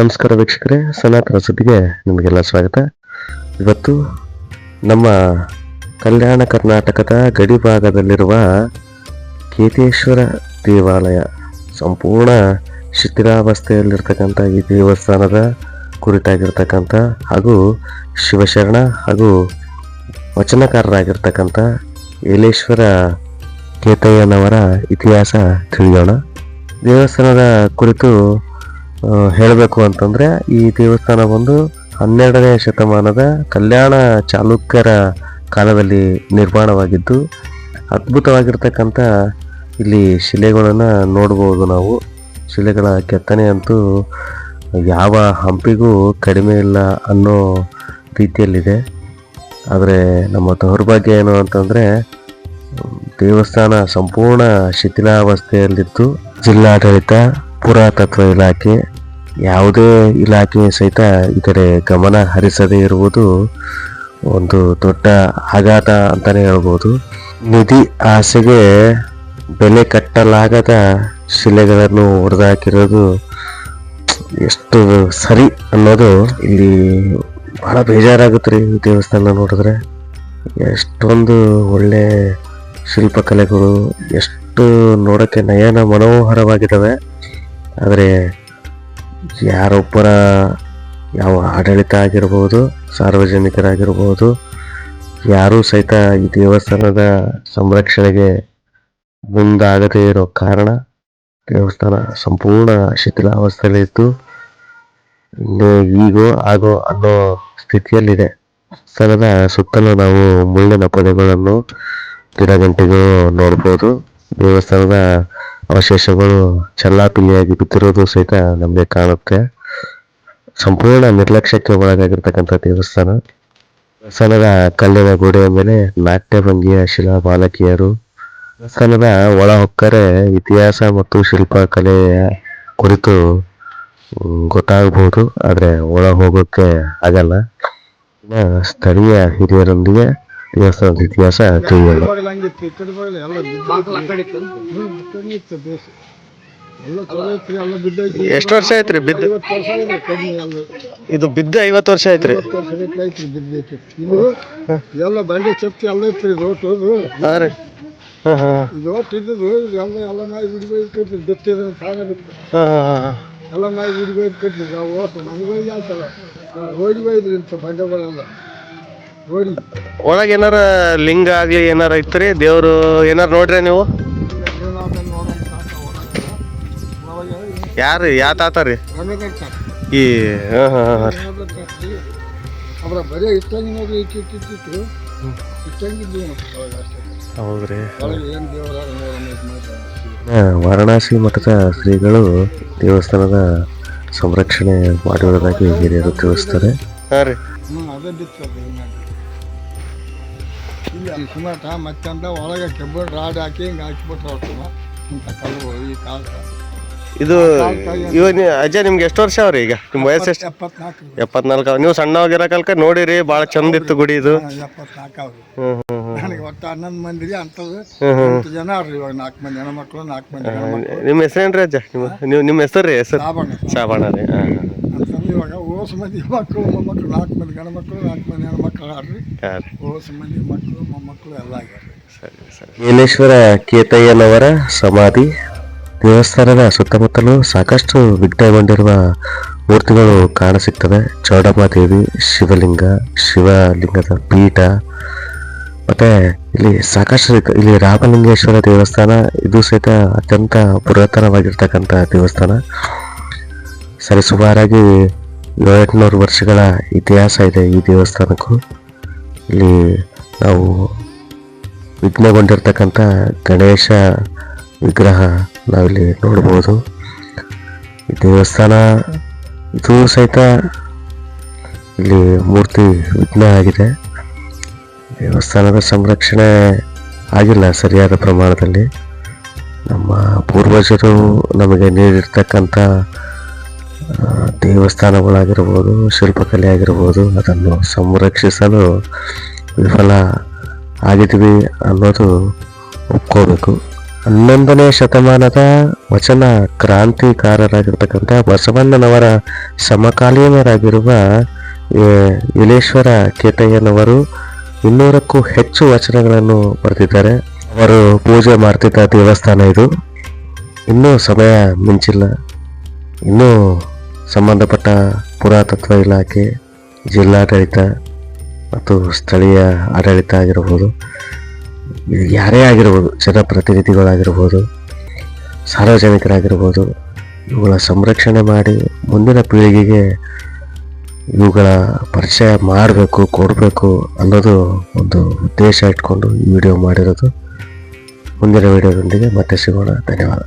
ನಮಸ್ಕಾರ ವೀಕ್ಷಕರೇ, ಸನಾತನ ಸುದ್ದಿಗೆ ನಿಮಗೆಲ್ಲ ಸ್ವಾಗತ. ಇವತ್ತು ನಮ್ಮ ಕಲ್ಯಾಣ ಕರ್ನಾಟಕದ ಗಡಿ ಭಾಗದಲ್ಲಿರುವ ಕೇತೇಶ್ವರ ದೇವಾಲಯ, ಸಂಪೂರ್ಣ ಶಿಥಿಲಾವಸ್ಥೆಯಲ್ಲಿರ್ತಕ್ಕಂಥ ಈ ದೇವಸ್ಥಾನದ ಕುರಿತಾಗಿರ್ತಕ್ಕಂಥ ಹಾಗೂ ಶಿವಶರಣ ಹಾಗೂ ವಚನಕಾರರಾಗಿರ್ತಕ್ಕಂಥ ಏಲೇಶ್ವರ ಕೇತಯ್ಯನವರ ಇತಿಹಾಸ ತಿಳಿಯೋಣ. ದೇವಸ್ಥಾನದ ಕುರಿತು ಹೇಳಬೇಕು ಅಂತಂದರೆ ಈ ದೇವಸ್ಥಾನ ಬಂದು ಹನ್ನೆರಡನೇ ಶತಮಾನದ ಕಲ್ಯಾಣ ಚಾಲುಕ್ಯರ ಕಾಲದಲ್ಲಿ ನಿರ್ಮಾಣವಾಗಿದ್ದು, ಅದ್ಭುತವಾಗಿರ್ತಕ್ಕಂಥ ಇಲ್ಲಿ ಶಿಲೆಗಳನ್ನು ನೋಡ್ಬೋದು ನಾವು. ಶಿಲೆಗಳ ಕೆತ್ತನೆ ಅಂತೂ ಯಾವ ಹಂಪಿಗೂ ಕಡಿಮೆ ಇಲ್ಲ ಅನ್ನೋ ರೀತಿಯಲ್ಲಿದೆ. ಆದರೆ ನಮ್ಮ ದೌರ್ಭಾಗ್ಯ ಏನು ಅಂತಂದರೆ, ದೇವಸ್ಥಾನ ಸಂಪೂರ್ಣ ಶಿಥಿಲಾವಸ್ಥೆಯಲ್ಲಿದ್ದು, ಜಿಲ್ಲಾಡಳಿತ, ಪುರಾತತ್ವ ಇಲಾಖೆ ಯಾವುದೇ ಇಲಾಖೆ ಸಹಿತ ಈ ಗಮನ ಹರಿಸದೇ ಇರುವುದು ಒಂದು ದೊಡ್ಡ ಆಘಾತ ಅಂತಲೇ ಹೇಳ್ಬೋದು. ನಿಧಿ ಆಸೆಗೆ ಬೆಲೆ ಕಟ್ಟಲಾಗದ ಶಿಲೆಗಳನ್ನು ಹೊಡೆದಾಕಿರೋದು ಎಷ್ಟು ಸರಿ ಅನ್ನೋದು ಇಲ್ಲಿ ಬಹಳ ಬೇಜಾರಾಗುತ್ತೆ ರೀ ದೇವಸ್ಥಾನ ನೋಡಿದ್ರೆ. ಎಷ್ಟೊಂದು ಒಳ್ಳೆ ಶಿಲ್ಪಕಲೆಗಳು, ಎಷ್ಟು ನೋಡೋಕ್ಕೆ ನಯನ ಮನೋಹರವಾಗಿದ್ದಾವೆ. ಆದರೆ ಯಾರೊಬ್ಬರ ಯಾವ ಆಡಳಿತ ಆಗಿರ್ಬೋದು ಸಾರ್ವಜನಿಕರಾಗಿರ್ಬೋದು, ಯಾರೂ ಸಹಿತ ಈ ದೇವಸ್ಥಾನದ ಸಂರಕ್ಷಣೆಗೆ ಮುಂದಾಗದೇ ಇರೋ ಕಾರಣ ದೇವಸ್ಥಾನ ಸಂಪೂರ್ಣ ಶಿಥಿಲಾವಸ್ಥೆಯಲ್ಲಿ ಇತ್ತು ಈಗೋ ಆಗೋ ಅನ್ನೋ ಸ್ಥಿತಿಯಲ್ಲಿದೆ. ಸ್ಥಳದ ಸುತ್ತಲೂ ನಾವು ಮುಳ್ಳಿನ ಪೊದೆಗಳನ್ನು ಗಿಡಗಂಟೆಗೂ ನೋಡ್ಬೋದು. ದೇವಸ್ಥಾನದ ಅವಶೇಷಗಳು ಚೆಲ್ಲಾಪಿಲ್ಲಿಯಾಗಿ ಬಿದ್ದಿರೋದು ಸಹಿತ ನಮಗೆ ಕಾಣುತ್ತೆ. ಸಂಪೂರ್ಣ ನಿರ್ಲಕ್ಷ್ಯಕ್ಕೆ ಒಳಗಾಗಿರ್ತಕ್ಕಂಥ ದೇವಸ್ಥಾನ. ದೇವಸ್ಥಾನದ ಕಲ್ಲಿನ ಗೋಡೆಯ ಮೇಲೆ ನಾಟ್ಯ ಭಂಗಿಯ ಶಿಲಾ ಬಾಲಕಿಯರು. ದೇವಸ್ಥಾನದ ಒಳ ಹೊಕ್ಕರೆ ಇತಿಹಾಸ ಮತ್ತು ಶಿಲ್ಪಕಲೆಯ ಕುರಿತು ಗೊತ್ತಾಗಬಹುದು ಆದರೆ ಒಳ ಹೋಗೋಕ್ಕೆ ಆಗಲ್ಲ. ಸ್ಥಳೀಯ ಹಿರಿಯರೊಂದಿಗೆ ದೇವಸ್ಥಾನದ ಇತಿಹಾಸ ತಿಳಿಯಲ್ಲ ಎಷ್ಟು ವರ್ಷ ಆಯ್ತ್ರಿ ಬಿದ್ದ? ಇದು ಬಿದ್ದ ಐವತ್ತು ವರ್ಷ ಆಯ್ತ್ರಿ. ಎಲ್ಲ ಬಂಡೆ ಚಪ್ತಿ ಎಲ್ಲ ಐತ್ರಿ ರೋಟ್ ಹಾಂ ರೀ. ಎಲ್ಲ ಎಲ್ಲ ನಾಯಿ ಬಿಡ್ಬೇಕು ಬಿತ್ತಿದ್ರೆ ಎಲ್ಲ ನಾಯಿ ಬಿಡ್ಬೇಕು ನಾವು ಓಟು ಆಯ್ತಲ್ಲ ಬೈದ್ರಿ ಇಂಥ ಬಂಡೆಗಳೆಲ್ಲ. ಒಳಗೆ ಏನಾರ ಲಿಂಗ ಆಗ್ಲಿ ಏನಾರ ಇತ್ರಿ? ದೇವರು ಏನಾರ ನೋಡ್ರಿ ನೀವು? ಯಾರು ಯಾ ತಾತ ರೀ? ಈ ಹಾಂ ಹಾಂ ಹಾಂ ಅವರ ಬರೀ ಇಟ್ಟಂಗಿ ನೋಡ್ರಿ ಹೌದ್ರಿ. ವಾರಣಾಸಿ ಮಠದ ಶ್ರೀಗಳು ದೇವಸ್ಥಾನದ ಸಂರಕ್ಷಣೆ ಮಾಡಿರೋದಾಗಿ ಹಿರಿಯರು ತಿಳಿಸ್ತಾರೆ. ಹಾಂ ರೀ ಇಲ್ಲಿ ಸುಮಾಟ ಮತ್ತಂದ ಒಳಗೆ ಕೆಬ್ಬು ರಾಡ್ ಹಾಕಿ ಹಿಂಗೆ ಹಾಕಿಬಿಟ್ರೆ ಅವ್ರು ಇಂಥ ಕಲ್ಲುಗಳು ಈ ಕಾಲಕ್ಕೆ ಇದು ಇವಾಗ ನೀವು ಅಜ್ಜ ನಿಮ್ಗೆ ಎಷ್ಟು ವರ್ಷ ಅವ್ರಿ ಈಗ? ನಿಮ್ಮ ವಯಸ್ಸು ಎಷ್ಟು? ಎಪ್ಪತ್ನಾಲ್ಕು ಎಪ್ಪತ್ನಾಲ್ಕು ನೀವು ಸಣ್ಣವಾಗಿರೋ ಕಾಲಕ್ಕೆ ನೋಡಿರಿ ಭಾಳ ಚಂದ ಇತ್ತು ಗುಡಿ ಇದು. ಎಪ್ಪತ್ನಾಲ್ಕು ಅವ್ರು. ಹ್ಞೂ ಹ್ಞೂ ಹ್ಞೂ ನನಗೆ ಒಟ್ಟು ಹನ್ನೊಂದು ಮಂದಿಗೆ ಅಂಥದ್ದು. ಜನ ಅವ್ರಿ ಇವಾಗ ನಾಲ್ಕು ಮಂದಿ ಹೆಣ್ಮಕ್ಳು ನಾಲ್ಕು ಮಂದಿ ನಿಮ್ಮ ಹೆಸರೇನ್ರಿ ಅಜ್ಜ ನಿಮ್ಮ ನೀವು ನಿಮ್ಮ ಹೆಸರು ರೀ ಹೆಸರು. ಲಾಭಣ್ಣ ಶಾಬಾಣ ರೀ ಹಾಂ ಇವಾಗ ಓಸು ಮಂದಿ ಮಕ್ಕಳು ಮೊಮ್ಮಕ್ಕಳು ನಾಲ್ಕು ಮಂದಿ ಗಂಡ್ಮಕ್ಳು ನಾಲ್ಕು ಮಂದಿ ಮಕ್ಕಳು ಆಡ್ರಿ ಹಾಂ ಓಸು ಮಂದಿ ಮಕ್ಕಳು ಮೊಮ್ಮಕ್ಕಳು ಎಲ್ಲ ಆಗ್ಯಾರ್ರಿ ಸರಿ ಸರಿ. ಏಲೇಶ್ವರ ಕೇತಯ್ಯನವರ ಸಮಾಧಿ ದೇವಸ್ಥಾನದ ಸುತ್ತಮುತ್ತಲು ಸಾಕಷ್ಟು ವಿಘ್ನಗೊಂಡಿರುವ ಮೂರ್ತಿಗಳು ಕಾಣಸಿಗ್ತವೆ. ಚೌಡಮ್ಮ ದೇವಿ ಶಿವಲಿಂಗ ಶಿವಲಿಂಗದ ಪೀಠ. ಮತ್ತೆ ಇಲ್ಲಿ ಸಾಕಷ್ಟು ಇಲ್ಲಿ ರಾಮಲಿಂಗೇಶ್ವರ ದೇವಸ್ಥಾನ ಇದು ಸಹಿತ ಅತ್ಯಂತ ಪುರಾತನವಾಗಿರ್ತಕ್ಕಂಥ ದೇವಸ್ಥಾನ. ಸರಿಸುಮಾರಾಗಿ ಏಳೆಂಟುನೂರು ವರ್ಷಗಳ ಇತಿಹಾಸ ಇದೆ ಈ ದೇವಸ್ಥಾನಕ್ಕೂ. ಇಲ್ಲಿ ನಾವು ವಿಘ್ನಗೊಂಡಿರ್ತಕ್ಕಂಥ ಗಣೇಶ ವಿಗ್ರಹ ನಾವಿಲ್ಲಿ ನೋಡ್ಬೋದು. ಈ ದೇವಸ್ಥಾನ, ಇದು ಸಹಿತ ಇಲ್ಲಿ ಮೂರ್ತಿ ವಿಘ್ನ ಆಗಿದೆ. ದೇವಸ್ಥಾನದ ಸಂರಕ್ಷಣೆ ಆಗಿಲ್ಲ ಸರಿಯಾದ ಪ್ರಮಾಣದಲ್ಲಿ. ನಮ್ಮ ಪೂರ್ವಜರು ನಮಗೆ ನೀಡಿರ್ತಕ್ಕಂಥ ದೇವಸ್ಥಾನಗಳಾಗಿರ್ಬೋದು ಶಿಲ್ಪಕಲೆ ಆಗಿರ್ಬೋದು ಅದನ್ನು ಸಂರಕ್ಷಿಸಲು ವಿಫಲ ಆಗಿದ್ವಿ ಅನ್ನೋದು ಒಪ್ಕೋಬೇಕು. ಹನ್ನೊಂದನೇ ಶತಮಾನದ ವಚನ ಕ್ರಾಂತಿಕಾರರಾಗಿರ್ತಕ್ಕಂಥ ಬಸವಣ್ಣನವರ ಸಮಕಾಲೀನರಾಗಿರುವ ಯಲೇಶ್ವರ ಕೇತಯ್ಯನವರು ಇನ್ನೂರಕ್ಕೂ ಹೆಚ್ಚು ವಚನಗಳನ್ನು ಬರೆದಿದ್ದಾರೆ. ಅವರು ಪೂಜೆ ಮಾಡ್ತಿದ್ದ ದೇವಸ್ಥಾನ ಇದು. ಇನ್ನೂ ಸಮಯ ಮಿಂಚಿಲ್ಲ. ಇನ್ನೂ ಸಂಬಂಧಪಟ್ಟ ಪುರಾತತ್ವ ಇಲಾಖೆ, ಜಿಲ್ಲಾಡಳಿತ ಮತ್ತು ಸ್ಥಳೀಯ ಆಡಳಿತ ಆಗಿರ್ಬೋದು, ಯಾರೇ ಆಗಿರ್ಬೋದು ಜನಪ್ರತಿನಿಧಿಗಳಾಗಿರ್ಬೋದು ಸಾರ್ವಜನಿಕರಾಗಿರ್ಬೋದು, ಇವುಗಳ ಸಂರಕ್ಷಣೆ ಮಾಡಿ ಮುಂದಿನ ಪೀಳಿಗೆಗೆ ಇವುಗಳ ಪರಿಚಯ ಮಾಡಬೇಕು, ಕೊಡಬೇಕು ಅನ್ನೋದು ಒಂದು ಉದ್ದೇಶ ಇಟ್ಕೊಂಡು ಈ ವಿಡಿಯೋ ಮಾಡಿರೋದು. ಮುಂದಿನ ವಿಡಿಯೋದೊಂದಿಗೆ ಮತ್ತೆ ಸಿಗೋಣ. ಧನ್ಯವಾದ.